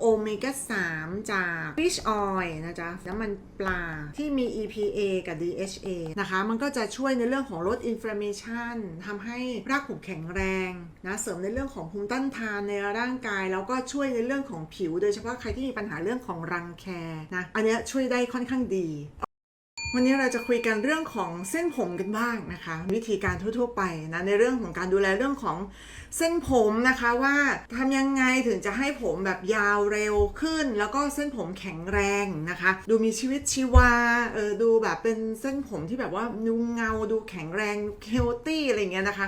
โอเมก้า 3 จาก fish oil นะจ๊ะน้ำมันปลาที่มี EPA กับ DHA นะคะ มันก็จะช่วยในเรื่องของลด inflammation ทำให้รากผมแข็งแรงนะเสริมในเรื่องของภูมิต้านทานในร่างกาย แล้วก็ช่วยในเรื่องของผิว โดยเฉพาะใครที่มีปัญหาเรื่องของรังแคนะอันนี้ช่วยได้ค่อนข้างดี วันนี้เราจะคุยกันเรื่องของเส้นผมกันบ้างนะคะ วิธีการทั่ว ๆ ไปนะในเรื่องของการดูแลเรื่องของเส้นผมนะคะว่าทำยังไงถึงจะให้ผมแบบยาวเร็วขึ้น แล้วก็เส้นผมแข็งแรงนะคะ ดูมีชีวิตชีวาเออดูแบบเป็นเส้นผมที่แบบว่าดูเงาดูแข็งแรงเฮลตี้อะไรเงี้ยนะคะ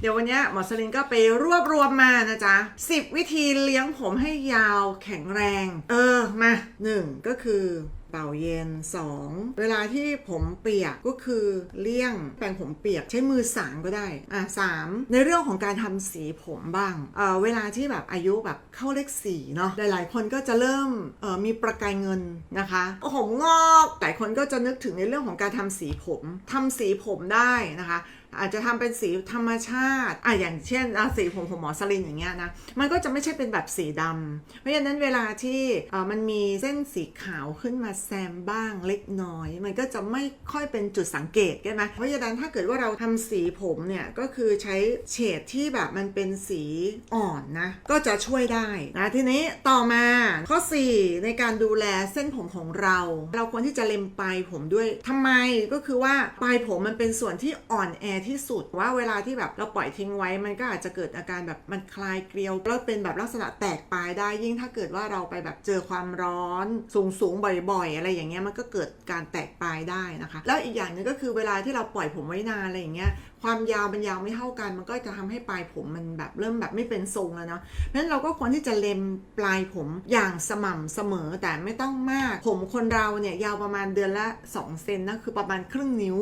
เดี๋ยววันนี้หมอสลินก็ไปรวบรวมมานะจ๊ะ10 วิธีเลี้ยงผมให้ยาวแข็งแรง เออมา 1 ก็คือ เป่าเย็น 2 เวลาที่ผมเปียกก็คือเลี่ยงแปรงผมเปียกใช้มือสางก็ได้อะสามในเรื่องของการทำสีผมบ้างเออเวลาที่แบบอายุแบบเข้าเลขสี่เนาะหลายๆ คนก็จะเริ่มเออมีประกายเงินนะคะผมงอกหลายคนก็จะนึกถึงในเรื่องของการทำสีผมทำสีผมได้นะคะอาจจะทำเป็นสีธรรมชาติอะอย่างเช่นสีผมของหมอสลินอย่างเงี้ยนะ มันก็จะไม่ใช่เป็นแบบสีดำเพราะฉะนั้นเวลาที่มันมีเส้นสีขาวขึ้นมาแซมบ้างเล็กน้อย มันก็จะไม่ค่อยเป็นจุดสังเกตใช่ไหมเพราะฉะนั้นถ้าเกิดว่าเราทำสีผมเนี่ยก็คือใช้เฉดที่แบบมันเป็นสีอ่อนนะ ก็จะช่วยได้นะทีนี้ต่อมาข้อ 4 ในการดูแลเส้นผมของเรา เราควรที่จะเล็มปลายผมด้วยทำไมก็คือว่าปลายผมมันเป็นส่วนที่อ่อนแอที่สุดว่าเวลาที่แบบเราปล่อยทิ้งไว้มันก็อาจจะเกิดอาการแบบมันคลายเกลียวแล้วเป็นแบบลักษณะแตกปลายได้ยิ่งถ้าเกิดว่าเราไปแบบเจอความร้อนสูงสูงๆบ่อยอะไรอย่างเงี้ยมันก็เกิดการแตกปลายได้นะคะ แล้วอีกอย่างหนึงก็คือเวลาที่เราปล่อยผมไว้นานอะไรอย่างเงี้ยความยาวมันยาวไม่เท่ากัน มันก็จะทำให้ปลายผมมันแบบเริ่มแบบไม่เป็นทรงแล้วเนาะเพราะฉะนั้นเราก็ควรที่จะเล็มปลายผมอย่างสม่ำเสมอแต่ไม่ต้องมาก ผมคนเราเนี่ยยาวประมาณเดือนละ 2 เซนนะคือประมาณครึ่งนิ้ว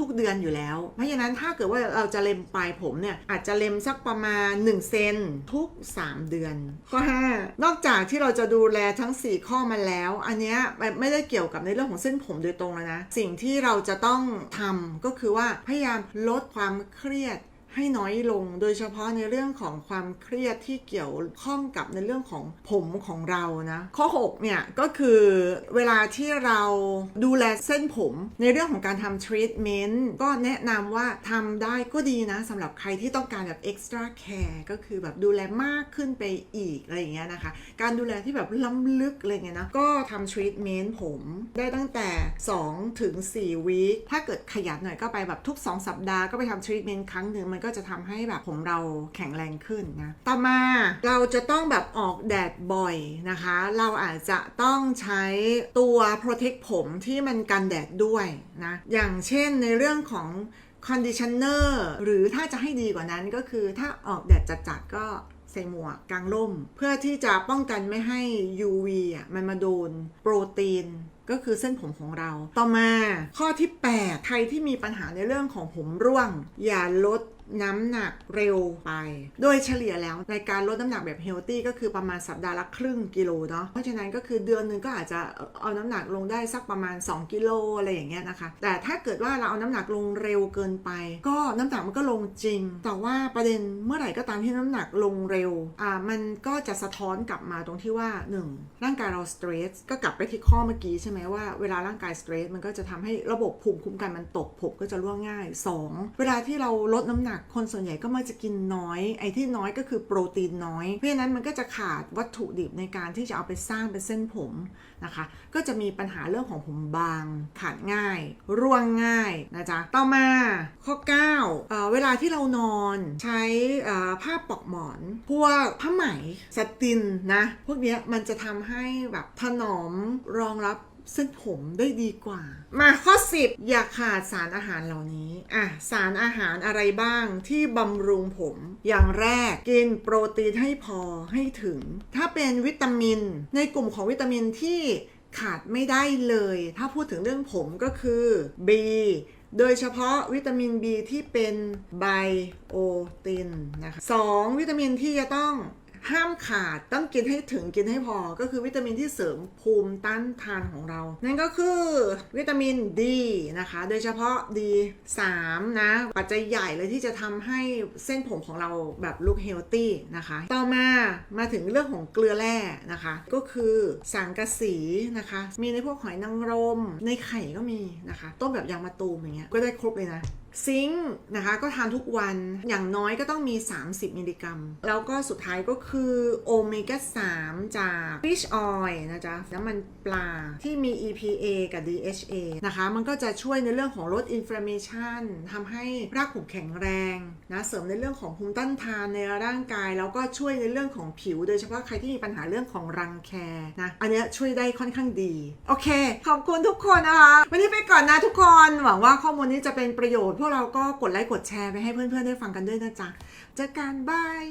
ทุก ๆ เดือนอยู่แล้ว เพราะฉะนั้นถ้าเกิดว่าเราจะเล็มปลายผมเนี่ยอาจจะเล็มสักประมาณ 1 เซนทุก 3 เดือนข้อ5นอกจากที่เราจะดูแลทั้ง 4 ข้อมาแล้ว อันเนี้ยไม่ได้เกี่ยวกับในเรื่องของเส้นผมโดยตรงแล้วนะ สิ่งที่เราจะต้องทำก็คือว่าพยายามลดความเครียด ให้น้อยลง โดยเฉพาะในเรื่องของความเครียดที่เกี่ยวข้องกับในเรื่องของผมของเรานะ ข้อ 6 เนี่ย ก็คือเวลาที่เราดูแลเส้นผมในเรื่องของการทำทรีทเมนต์ก็แนะนำว่าทำได้ก็ดีนะสำหรับใครที่ต้องการแบบ extra care ก็คือแบบดูแลมากขึ้นไปอีกอะไรอย่างเงี้ยนะคะ การดูแลที่แบบล้ำลึกอะไรเงี้ยนะก็ทำทรีทเมนต์ผมได้ตั้งแต่ 2 ถึง4วีคถ้าเกิดขยันหน่อยก็ไปแบบทุก 2 สัปดาห์ก็ไปทำทรีทเมนต์ครั้งหนึ่งมันก็จะทำให้แบบผมเราแข็งแรงขึ้นนะ ต่อมาเราจะต้องแบบออกแดดบ่อยนะคะ เราอาจจะต้องใช้ตัว protect ผมที่มันกันแดดด้วยนะ อย่างเช่นในเรื่องของคอนดิชเนอร์หรือถ้าจะให้ดีกว่านั้นก็คือถ้าออกแดดจัดๆก็ใส่หมวกกางร่ม เพื่อที่จะป้องกันไม่ให้ UV อะมันมาโดนโปรตีนก็คือเส้นผมของเรา ต่อมาข้อที่ 8 ใครที่มีปัญหาในเรื่องของผมร่วง อย่าลด น้ำหนักเร็วไป โดยเฉลี่ยแล้วในการลดน้ำหนักแบบเฮลตี้ก็คือประมาณสัปดาห์ละครึ่งกิโลเนาะ เพราะฉะนั้นก็คือเดือนหนึงก็อาจจะเอาน้ำหนักลงได้สักประมาณ 2 กิโลอะไรอย่างเงี้ยนะคะ แต่ถ้าเกิดว่าเราเอาน้ำหนักลงเร็วเกินไป ก็น้ำหนักมันก็ลงจริง แต่ว่าประเด็นเมื่อไหร่ก็ตามที่น้ำหนักลงเร็ว อ่า มันก็จะสะท้อนกลับมาตรงที่ว่า 1. ร่างกายเราสเตรสก็กลับไปที่ข้อเมื่อกี้ใช่ไหมว่าเวลาร่างกายสเตรสมันก็จะทำให้ระบบภูมิคุ้มกันมันตกผมก็จะร่วงง่าย 2. เวลาที่เราลดน้ำหนักคนส่วนใหญ่ก็มักจะกินน้อย ไอ้ที่น้อยก็คือโปรตีนน้อย เพราะฉะนั้นมันก็จะขาดวัตถุดิบในการที่จะเอาไปสร้างเป็นเส้นผมนะคะ ก็จะมีปัญหาเรื่องของผมบาง ขาดง่าย ร่วงง่ายนะจ๊ะ ต่อมาข้อ 9เอ่อเวลาที่เรานอนใช้ผ้าปลอกหมอน พวกผ้าไหมสตินนะ พวกนี้มันจะทำให้แบบถนอมรองรับ เส้นผมได้ดีกว่า มาข้อ 10 อย่าขาดสารอาหารเหล่านี้อะสารอาหารอะไรบ้างที่บำรุงผม อย่างแรกกินโปรตีนให้พอให้ถึง ถ้าเป็นวิตามิน ในกลุ่มของวิตามินที่ขาดไม่ได้เลย ถ้าพูดถึงเรื่องผมก็คือ B โดยเฉพาะวิตามิน B ที่เป็นไบโอตินนะคะสองวิตามินที่จะต้อง ห้ามขาดต้องกินให้ถึงกินให้พอ ก็คือวิตามินที่เสริมภูมิต้านทานของเรา นั่นก็คือวิตามินดีนะคะ โดยเฉพาะ D3 นะ ปัจจัยใหญ่เลยที่จะทำให้เส้นผมของเราแบบลุคเฮลตี้นะคะ ต่อมามาถึงเรื่องของเกลือแร่นะคะ ก็คือสังกะสีนะคะ มีในพวกหอยนางรม ในไข่ก็มีนะคะ ต้มแบบยางมะตูมอย่างเงี้ยก็ได้ครบเลยนะ ซิงค์นะคะ ก็ทานทุกวันอย่างน้อยก็ต้องมี 30 มิลลิกรัม แล้วก็สุดท้ายก็คือโอเมก้า 3 จาก fish oil นะจ๊ะ น้ำมันปลาที่มี EPA กับ DHA นะคะ มันก็จะช่วยในเรื่องของลด inflammation ทำให้รากผมแข็งแรงนะ เสริมในเรื่องของภูมิต้านทานในร่างกาย แล้วก็ช่วยในเรื่องของผิว โดยเฉพาะใครที่มีปัญหาเรื่องของรังแคนะ อันนี้ช่วยได้ค่อนข้างดี โอเค ขอบคุณทุกคนนะคะ วันนี้ไปก่อนนะทุกคน หวังว่าข้อมูลนี้จะเป็นประโยชน์วกเราก็กดไลค์กดแชร์ไปให้เพื่อนๆได้ฟังกันด้วยนะจ๊ะเจอกันบาย